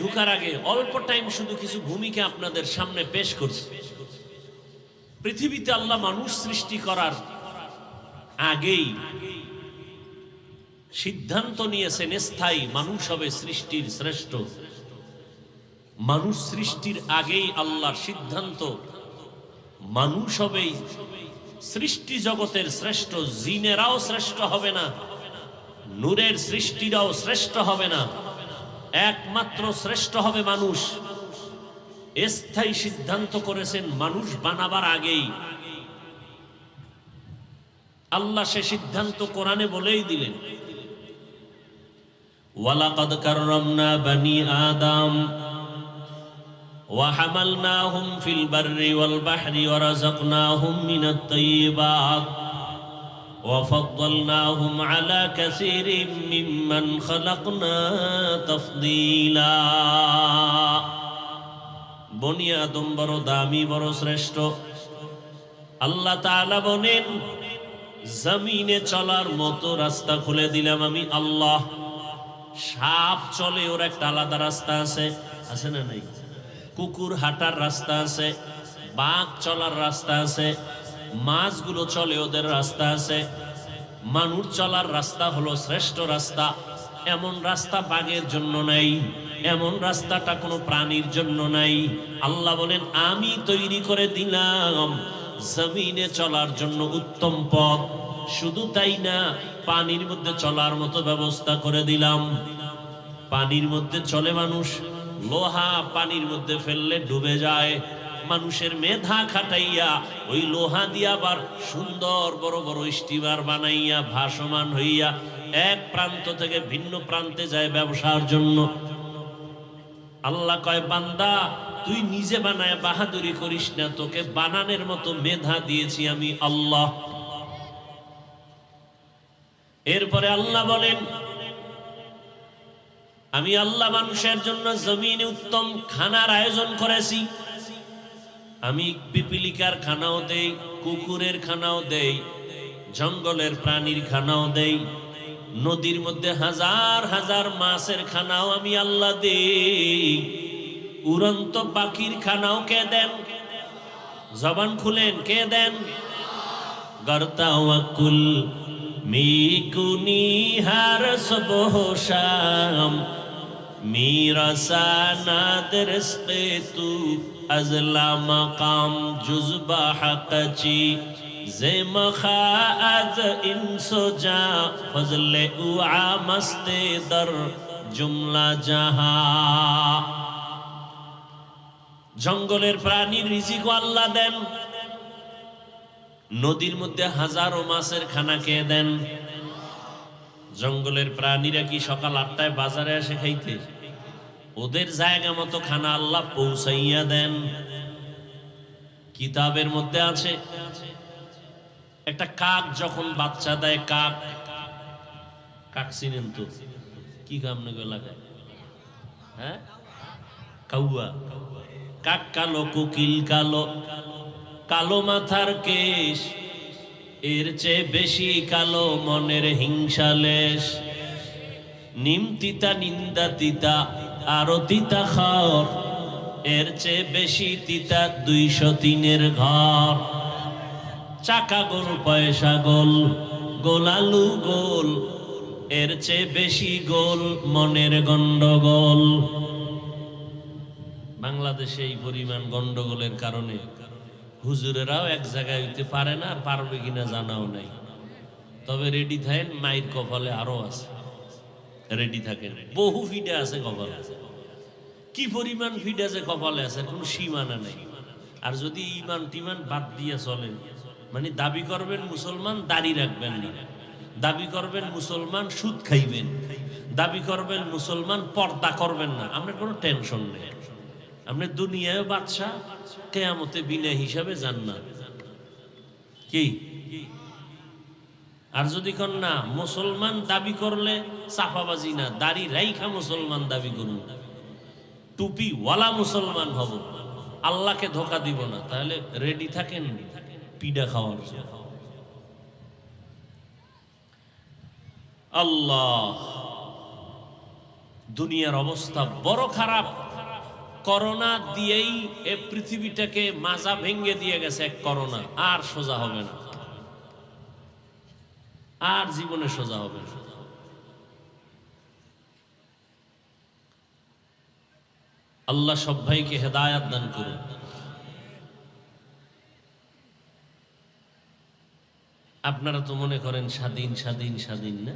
ঢুকার আগে অল্প টাইম শুধু কিছু ভূমিকা আপনাদের সামনে পেশ করছি। পৃথিবীতে আল্লাহ মানুষ সৃষ্টি করার আগেই সিদ্ধান্ত নিয়েছেন, স্থায়ী মানুষ হবে সৃষ্টির শ্রেষ্ঠ। মানুষ সৃষ্টির আগেই আল্লাহর সিদ্ধান্ত, মানুষ হবেই সৃষ্টি জগতের শ্রেষ্ঠ, জিনেরাও শ্রেষ্ঠ হবে না, নূরের সৃষ্টিরাও শ্রেষ্ঠ হবে না। একমাত্র শ্রেষ্ঠ হবে মানুষ স্থায়ী সিদ্ধান্ত করেছেন মানুষ বানাবার আগেই আল্লাহ সে সিদ্ধান্ত কোরআনে বলেই দিলেন ওয়ালাকাদ কাররামনা বানি আদম وحملناهم في البر والبحر ورزقناهم من الطيبات وفضلناهم على كثير ممن خلقنا تفضيلا বনি আদম বড় দামি বড় শ্রেষ্ঠ আল্লাহ তাআলা বলেন জমিনে চলার মতো রাস্তা খুলে দিলাম আমি আল্লাহ সাপ চলে ওর একটা আলাদা রাস্তা আছে আছে না নাই কুকুর হাঁটার রাস্তা আছে বাঘ চলার রাস্তা আছে মাছগুলো চলে ওদের রাস্তা আছে মানুষ চলার রাস্তা হলো শ্রেষ্ঠ রাস্তা। এমন রাস্তা বাঘের জন্য নাই, এমন রাস্তাটা কোনো প্রাণীর জন্য নাই। আল্লাহ বলেন, আমি তৈরি করে দিলাম, জমিনে চলার জন্য উত্তম পথ। শুধু তাই না, পানির মধ্যে চলার মতো ব্যবস্থা করে দিলাম। পানির মধ্যে চলে মানুষ, লোহা পানির মধ্যে ফেললে ডুবে যায়। মানুষের মেধা খাটাইয়া, ওই লোহা দিয়া আবার সুন্দর বড় বড় স্টিমার বানাইয়া, ভাসমান হইয়া, এক প্রান্ত থেকে ভিন্ন প্রান্তে যায় ব্যবসার জন্য। আল্লাহ কয়, বান্দা, তুই নিজে বানায় বাহাদুরি করিস না, তোকে বানানের মতো মেধা দিয়েছি আমি আল্লাহ। এরপরে আল্লাহ বলেন, আমি আল্লাহ মানুষের জন্য জমিনে উত্তম খানার আয়োজন করেছি। আমি পিপিলিকার খানাও দেই, কুকুরের খানাও দেই, জঙ্গলের প্রাণীর খানাও দেই, নদীর মধ্যে হাজার হাজার মাছের খানাও আমি আল্লাহ দেই। উড়ন্ত পাখির খানাও কে দেন? জবান খুলেন, কে দেন? গর্তাওয়াকুল মিকুনি হার সবহ শাম। میرا سانا درس تو ازلا مقام جزبا حق چی زم خاعد انسو جا فضل او عامست در জুমলা জাহা জঙ্গলের প্রাণীর রিজিক আল্লাহ দেন নদীর মধ্যে হাজারো মাছের খানা খেয়ে দেন জঙ্গলের প্রাণীরা কি সকাল আটটায় বাজারে আসে খাইতে ওদের জায়গা মতো খানা আল্লাহ পৌঁছাইয়া দেন। কিতাবের মধ্যে আছে। একটা কাক যখন বাচ্চা দেয়, কাক কাক চিনেন তো? কি কাম নাকি এলাকায়? হ্যাঁ? কাউয়া। কাক কালো, কোকিল কালো কালো মাথার কেশ, এর চেয়ে বেশি কালো মনের হিংসালেশ নিম তিতা, নিন্দা তিতা আরও তিতা খর এর চেয়ে বেশি তিতা দুইশো তিনের ঘর। চাকা গোল পয়সা গোল, গোলালু গোল, এর চেয়ে বেশি গোল মনের গন্ডগোল। বাংলাদেশে এই পরিমাণ গন্ডগোলের কারণে হুজুরেরাও এক জায়গায় হইতে পারে না, আর পারবে কিনা জানাও নাই। তবে রেডি থাকেন মায়ের কপালে আরও আছে। রেডি থাকেন বহু ফিডে আছে কপালে। কি পরিমাণ ফিড আছে কপালে আছে, কোনো সীমানা নেই। আর যদি ইমান টিমান বাদ দিয়ে চলেন মানে দাবি করবেন মুসলমান, দাড়ি রাখবেন না। দাবি করবেন মুসলমান, সুদ খাইবেন। দাবি করবেন মুসলমান, পর্দা করবেন না। আমরা কোনো টেনশন নেই। আপনি দুনিয়ায় বাদশাহ কেয়ামতে বিনা হিসাবে যান না কি? আর যদি কন না মুসলমান দাবি করলে চাপাবাজি না, দাড়ি রাইখা মুসলমান দাবি করুন। টুপি ওয়ালা মুসলমান হব। আল্লাহকে ধোকা দিব না। তাহলে রেডি থাকেন পিডা খাওয়ার। আল্লাহ, দুনিয়ার অবস্থা বড় খারাপ। করোনা দিয়েই এ পৃথিবীটাকে মাজা ভেঙ্গে দিয়ে গেছে এক করোনা। আর সোজা হবে না। আর জীবনে সোজা হবে আল্লাহ সব ভাইকে হেদায়াত দান করুন। আপনারা তো মনে করেন স্বাধীন স্বাধীন স্বাধীন না?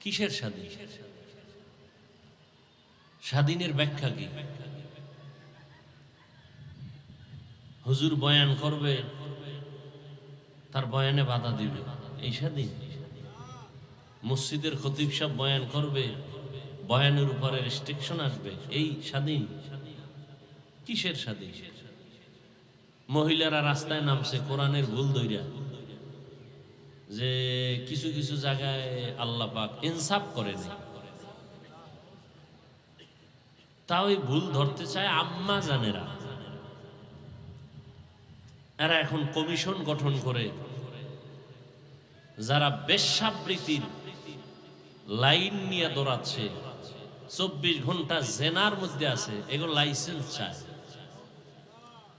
কিসের স্বাধীন? স্বাধীনের ব্যাখ্যা কি? হুজুর বয়ান করবে তার বয়ানে বাধা দিবে এই স্বাধীন মসজিদের খতিব সাহেব বয়ান করবে, বয়ানের উপরে রেস্ট্রিকশন আসবে। এই স্বাধীন কিসের স্বাধীন মহিলারা রাস্তায় নামছে, কোরআনের ভুল দইরা যে কিছু কিছু জায়গায় আল্লাহ পাক ইনসাফ করেনি তা ওই ভুল ধরতে চায় আম্মা জানেরা। এরা এখন কমিশন গঠন করে, যারা বেশ্যাবৃত্তির লাইন নিয়ে দৌড়াচ্ছে, চব্বিশ ঘণ্টা জেনার মধ্যে আছে, এগুলো লাইসেন্স চায়।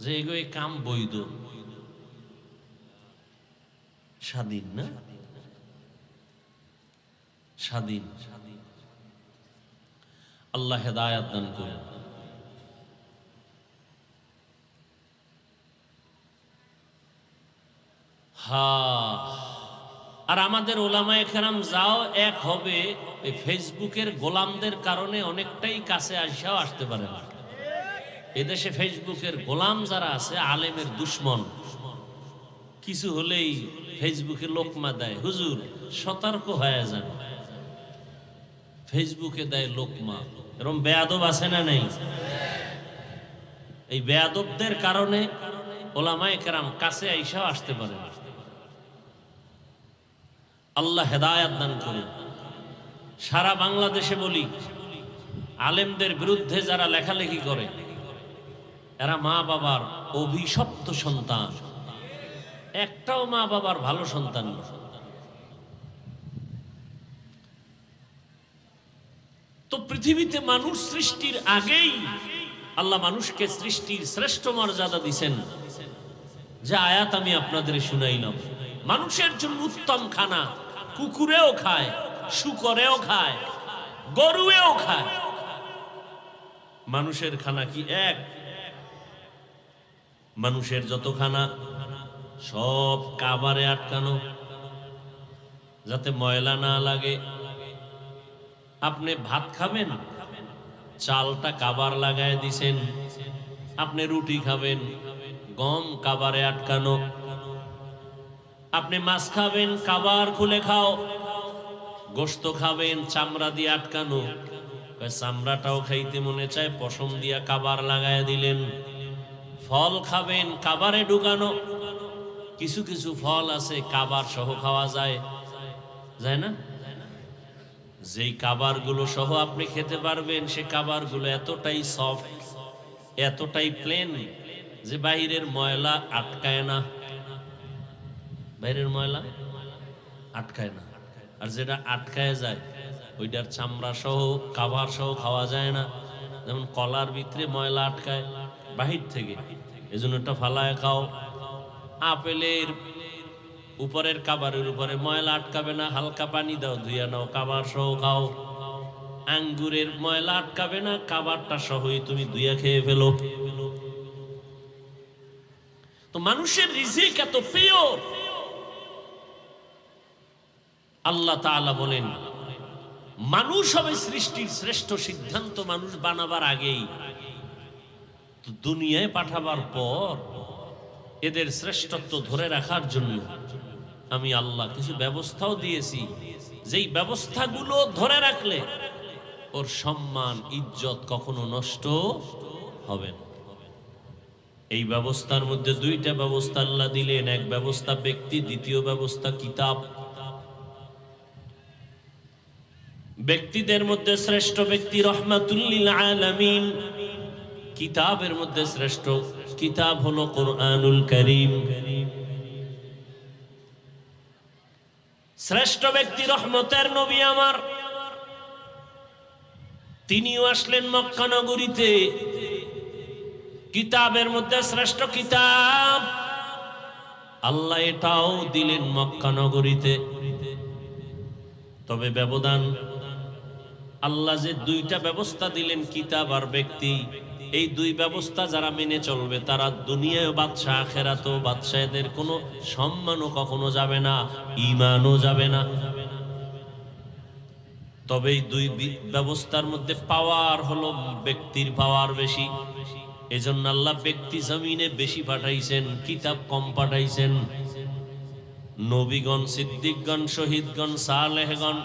যে এগো এই কাম বৈধ। স্বাধীন না? স্বাধীন। আল্লাহ হেদায়াত দান করেন। হা আর আমাদের ওলামায়ে খেরাম যাও, এক হবে এই ফেসবুকের গোলামদের কারণে অনেকটাই কাছে আসাও আসতে পারে এদেশে ফেসবুকের গোলাম যারা আছে, আলেমের দুশ্মন। কিছু হলেই ফেসবুকে লোকমা দেয়। হুজুর, সতর্ক হয়ে যান। ফেসবুকে দেয় লোকমা। এরকম বেয়াদব আছে না নেই? এই বেয়াদবদের কারণে ওলামায়ে কেরাম কাছে আইসাও আসতে পারে না। আল্লাহ হেদায়াত দান করুন। সারা বাংলাদেশে বলি, আলেমদের বিরুদ্ধে যারা লেখালেখি করে, এরা মা বাবার অভিশপ্ত সন্তান। একটাও মা বাবার ভালো সন্তান তো পৃথিবীতে মানুষ সৃষ্টির আগেই আল্লাহ মানুষকে সৃষ্টির শ্রেষ্ঠ মর্যাদা দিছেন। যে আয়াত আমি আপনাদের শুনাইলাম। মানুষের জন্য উত্তম খানা। কুকুরেও খায়, শুকরেও খায়, গরুয়েও খায়। মানুষের খানা কি এক? মানুষের যত খানা, সব কাবারে আটকানো। যাতে ময়লা না লাগে। আপনি ভাত খাবেন, চালটা কাবার লাগায় দিছেন। আপনি রুটি খাবেন, গম কাবারে আটকানো। আপনি মাছ খাবেন কাবার খুলে খাও। গোস্ত খাবেন, চামড়া দিয়ে আটকানো। চামড়াটাও খাইতে মনে চায়, পশম দিয়া কাবার লাগায় দিলেন। ফল খাবেন, কাবারে ঢুকানো। কিছু কিছু ফল আছে, কাবার সহ খাওয়া যায়। যায় না? যেই কাবারগুলো সহ আপনি খেতে পারবেন, সে কাবারগুলো এতটাই সফট এতটাই প্লেন যে বাইরের ময়লা আটকায় না। বাইরের ময়লা আটকায় না। আর যেটা আটকায় যায়, ওইটার চামড়া সহ, কাবার সহ খাওয়া যায় না। যেমন কলার ভিতরে ময়লা আটকায়, বাহির থেকে। এই জন্য একটা ফালায় খাও। আপেলের উপরের কাবারের উপরে ময়লা আটকাবে না, হালকা পানি দাও, ধুইয়া নাও, কাবার সহ খাও। আঙ্গুরের ময়লা আটকাবে না, কাবারটা সহই তুমি ধুইয়া খেয়ে ফেলো। তো মানুষের রিজিক এত প্রিয় আল্লাহ তাআলা বলেন, মানুষ হবে সৃষ্টির শ্রেষ্ঠ সিদ্ধান্ত মানুষ বানাবার আগেই। দুনিয়ায় পাঠাবার পর এদের শ্রেষ্ঠত্ব ধরে রাখার জন্য আমি আল্লাহ কিছু ব্যবস্থাও দিয়েছি। যেই ব্যবস্থাগুলো ধরে রাখলে ওর সম্মান, ইজ্জত কখনো নষ্ট হবে না। এই ব্যবস্থার মধ্যে দুইটা ব্যবস্থা আল্লাহ দিলেন, এক ব্যবস্থা ব্যক্তি, দ্বিতীয় ব্যবস্থা কিতাব। ব্যক্তিদের মধ্যে শ্রেষ্ঠ ব্যক্তি রহমাতুল্লিল আলামিন। কিতাবের মধ্যে শ্রেষ্ঠ কিতাব হলো কোরআনুল করিম। শ্রেষ্ঠ ব্যক্তি রহমতের নবী আমার। তিনিও আসলেন মক্কা নগরীতে। কিতাবের মধ্যে শ্রেষ্ঠ কিতাব। আল্লাহ এটাও দিলেন মক্কা নগরীতে। তবে ব্যবধান আল্লাহ যে দুইটা ব্যবস্থা দিলেন, কিতাব আর ব্যক্তি, এই দুই ব্যবস্থা যারা মেনে চলবে, তারা দুনিয়ায় বাদশাহ আখেরাতো বাদশাহেদের কোনো সম্মানও কখনো যাবে না ইমানও যাবে না। তবে এই দুই ব্যবস্থার মধ্যে পাওয়ার হলো ব্যক্তির পাওয়ার বেশি। এজন্য আল্লাহ ব্যক্তি জমিনে বেশি পাঠাইছেন, কিতাব কম পাঠাইছেন। নবীগণ, সিদ্দিকগণ, শহীদগণ, সালেহগণ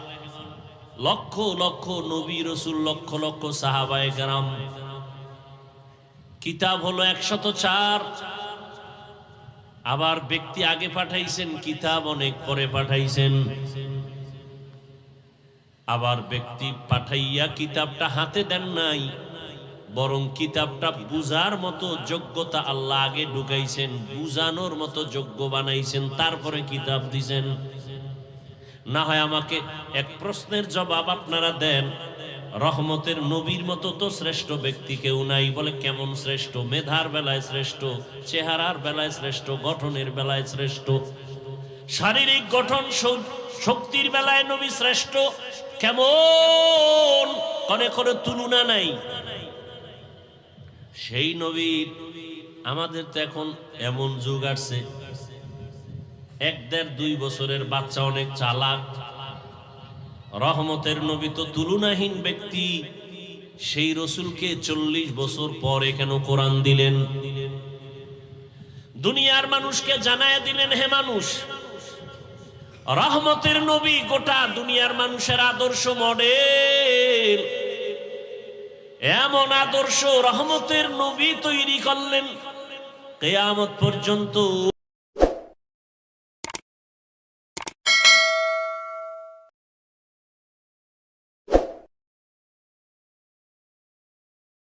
লক্ষ লক্ষ নবী রসুল, লক্ষ লক্ষ সাহাবায়ে গ্রাম কিতাব হলো একশত চার। আবার ব্যক্তি আগে পাঠাইছেন, কিতাব অনেক পরে পাঠাইছেন। আবার ব্যক্তি পাঠাইয়া কিতাবটা হাতে দেন নাই, বরং কিতাবটা বুঝার মতো যোগ্যতা আল্লাহ আগে ঢুকাইছেন, বুঝানোর মতো যোগ্য বানাইছেন, তারপরে কিতাব দিছেন। না হয় আমাকে এক প্রশ্নের জবাব আপনারা দেন। রহমতের নবীর মতো তো শ্রেষ্ঠ ব্যক্তি কেউ নাই। বলে কেমন শ্রেষ্ঠ? মেধার বেলায় শ্রেষ্ঠ, চেহারার বেলায় শ্রেষ্ঠ, গঠনের বেলায় শ্রেষ্ঠ। শারীরিক গঠন শক্তির বেলায় নবী শ্রেষ্ঠ। কেমন? কনে করে তুলনা নাই। সেই নবীর আমাদের তো এখন এমন যুগ আসছে। এক দেড় দুই বছরের বাচ্চা অনেক চালাক। রহমতের নবী তো তুলনাহীন ব্যক্তি। সেই রসুলকে চল্লিশ বছর পরে কেন কোরআন দিলেন? দুনিয়ার মানুষকে জানায় দিলেন, হে মানুষ, রহমতের নবী গোটা দুনিয়ার মানুষের আদর্শ মডেল। এমন আদর্শ রহমতের নবী তৈরি করলেন। কেয়ামত পর্যন্ত